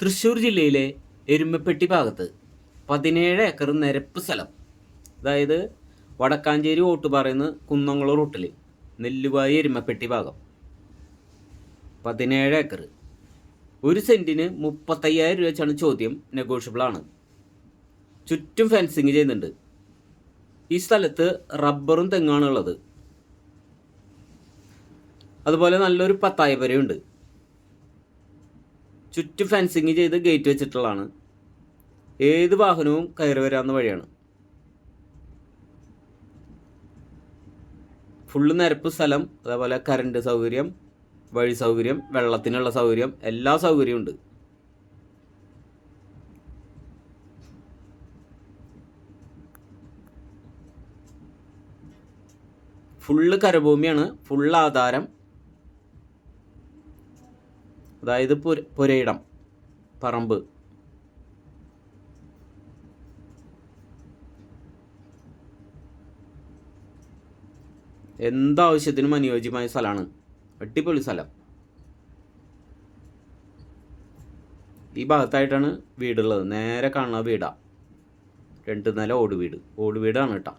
തൃശ്ശൂർ ജില്ലയിലെ എരുമപ്പെട്ടി ഭാഗത്ത് പതിനേഴ് ഏക്കർ നിരപ്പ് സ്ഥലം. അതായത് വടക്കാഞ്ചേരി ഓട്ടുപാറയിൽ കുന്നംകുളം റൂട്ടിൽ നെല്ലുവായി എരുമപ്പെട്ടി ഭാഗം. പതിനേഴ് ഏക്കർ. ഒരു സെന്റിന് മുപ്പത്തയ്യായിരം രൂപ വെച്ചാണ് ചോദ്യം നെഗോഷ്യബിളാണ് ചുറ്റും ഫെൻസിങ് ചെയ്യുന്നുണ്ട്. ഈ സ്ഥലത്ത് റബ്ബറും തെങ്ങാണുള്ളത് അതുപോലെ നല്ലൊരു പത്തായ വരെയുണ്ട് ചുറ്റും ഫെൻസിങ് ചെയ്ത് ഗേറ്റ് വെച്ചിട്ടുള്ളതാണ്. ഏത് വാഹനവും കയറി വരാവുന്ന വഴിയാണ്. ഫുള്ള് നിരപ്പ് സ്ഥലം അതേപോലെ കറണ്ട് സൗകര്യം വഴി സൗകര്യം വെള്ളത്തിനുള്ള സൗകര്യം എല്ലാ സൗകര്യവും ഉണ്ട്. ഫുള്ള് കരഭൂമിയാണ് ഫുള്ള് ആധാരം അതായത് പുര പുരയിടം പറമ്പ്. എന്താവശ്യത്തിനും അനുയോജ്യമായ സ്ഥലമാണ് അടിപൊളി സ്ഥലം. ഈ ഭാഗത്തായിട്ടാണ് വീടുള്ളത്. നേരെ കാണുന്ന വീടാണ് രണ്ട് നില ഓട് വീട് ഓട് വീടാണ് കേട്ടോ.